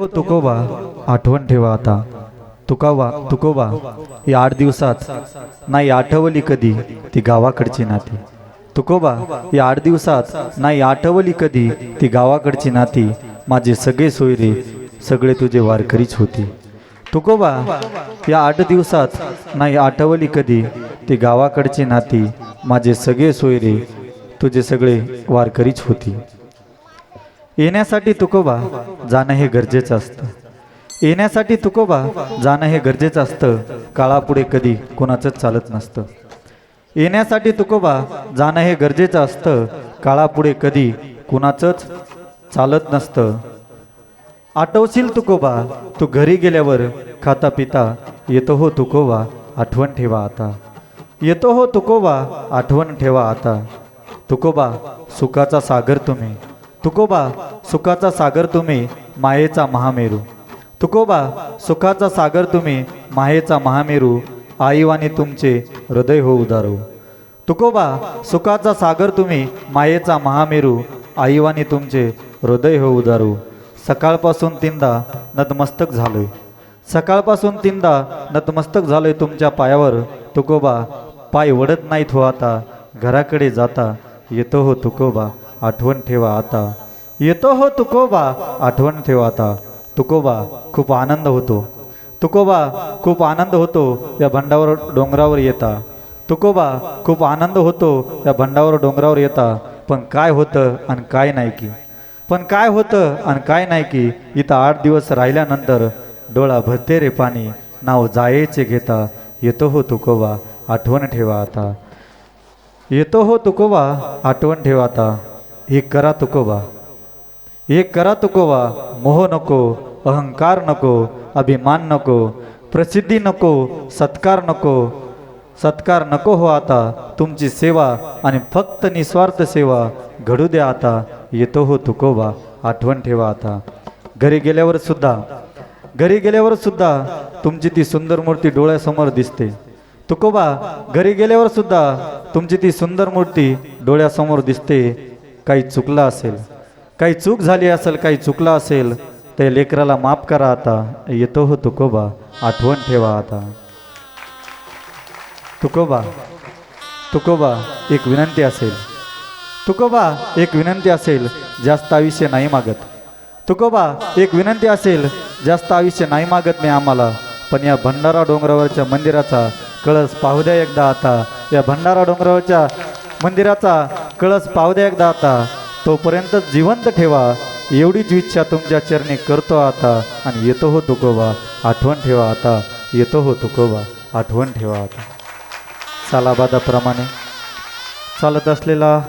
हो, तुकोबा आठवण ठेवा आता. तुकावा तुकोबा या आठ दिवसात. नाही आठवली कधी? ती गावाकडची नाती. तुकोबा या आठ दिवसात. नाही आठवली कधी? ती गावाकडची नाती. माझे सगळे सोयरे सगळे तुझे वारकरीच होती. तुकोबा या आठ दिवसात. नाही आठवली कधी? ती गावाकडची नाती. माझे सगळे सोयरे तुझे सगळे वारकरीच होती. येण्यासाठी तुकोबा जाणं हे गरजेचं असतं. येण्यासाठी तुकोबा जाणं हे गरजेचं असतं. काळापुढे कधी कोणाचंच चालत नसतं. येण्यासाठी तुकोबा जाणं हे गरजेचं असतं. काळापुढे कधी कुणाचंच चालत नसतं. आठवशील तुकोबा तू घरी गेल्यावर खाता पिता येतो हो तुकोबा आठवण ठेवा आता. येतो हो तुकोबा आठवण ठेवा आता. तुकोबा सुखाचा सागर तुम्ही. तुकोबा सुखाचा सागर तुम्ही मायेचा महामेरू. तुकोबा सुखाचा सागर तुम्ही मायेचा महामेरू. आईवानी तुमचे हृदय हो उदारू. तुकोबा सुखाचा सागर तुम्ही मायेचा महामेरू. आईवानी तुमचे हृदय हो उदारू. सकाळपासून तीनदा नतमस्तक झालोय. सकाळपासून तीनदा नतमस्तक झालोय तुमच्या पायावर. तुकोबा पाय वडत नाहीत हो आता. घराकडे जाता येतो हो तुकोबा. आठवण ठेवा आता. येतो हो तुकोबा आठवण ठेवा आता. तुकोबा खूप आनंद होतो. तुकोबा खूप आनंद होतो या भंडावर डोंगरावर येता. तुकोबा खूप आनंद होतो या भंडावर डोंगरावर येता. पण काय होतं आणि काय नाही की. पण काय होतं आणि काय नाही की इथं आठ दिवस राहिल्यानंतर डोळा भरते रे पाणी नाव जायचे घेता. येतो हो तुकोबा आठवण ठेवा आता. येतो हो तुकोबा आठवण ठेवा आता. हे करा तुकोबा हे करा तुकोबा मोह नको अहंकार नको अभिमान नको प्रसिद्धी नको सत्कार नको. सत्कार नको हो आता. तुमची सेवा आणि फक्त निस्वार्थ सेवा घडू द्या आता. येतो हो तुकोबा आठवण ठेवा आता. घरी गेल्यावर सुद्धा घरी गेल्यावर सुद्धा तुमची ती सुंदर मूर्ती डोळ्यासमोर दिसते. तुकोबा घरी गेल्यावर सुद्धा तुमची ती सुंदर मूर्ती डोळ्यासमोर दिसते. काही चुकलं असेल. काही चूक झाली असेल काही चुकलं असेल ते लेकराला माफ करा आता. येतो हो तुकोबा आठवण ठेवा आता. तुकोबा तुकोबा एक विनंती असेल. तुकोबा एक विनंती असेल जास्त आयुष्य नाही मागत. तुकोबा एक विनंती असेल जास्त आयुष्य नाही मागत मी आम्हाला. पण या भंडारा डोंगरावरच्या मंदिराचा कळस पाहू द्या एकदा आता. या भंडारा डोंगरावरच्या मंदिराचा कळस पाहू द्या एकदा आता. तोपर्यंत जिवंत ठेवा. एवढीच इच्छा तुमच्या चरणी करतो आता. आणि येतो हो तुकोबा आठवण ठेवा आता. येतो हो तुकोबा आठवण ठेवा आता. सालाबादाप्रमाणे चालत असलेला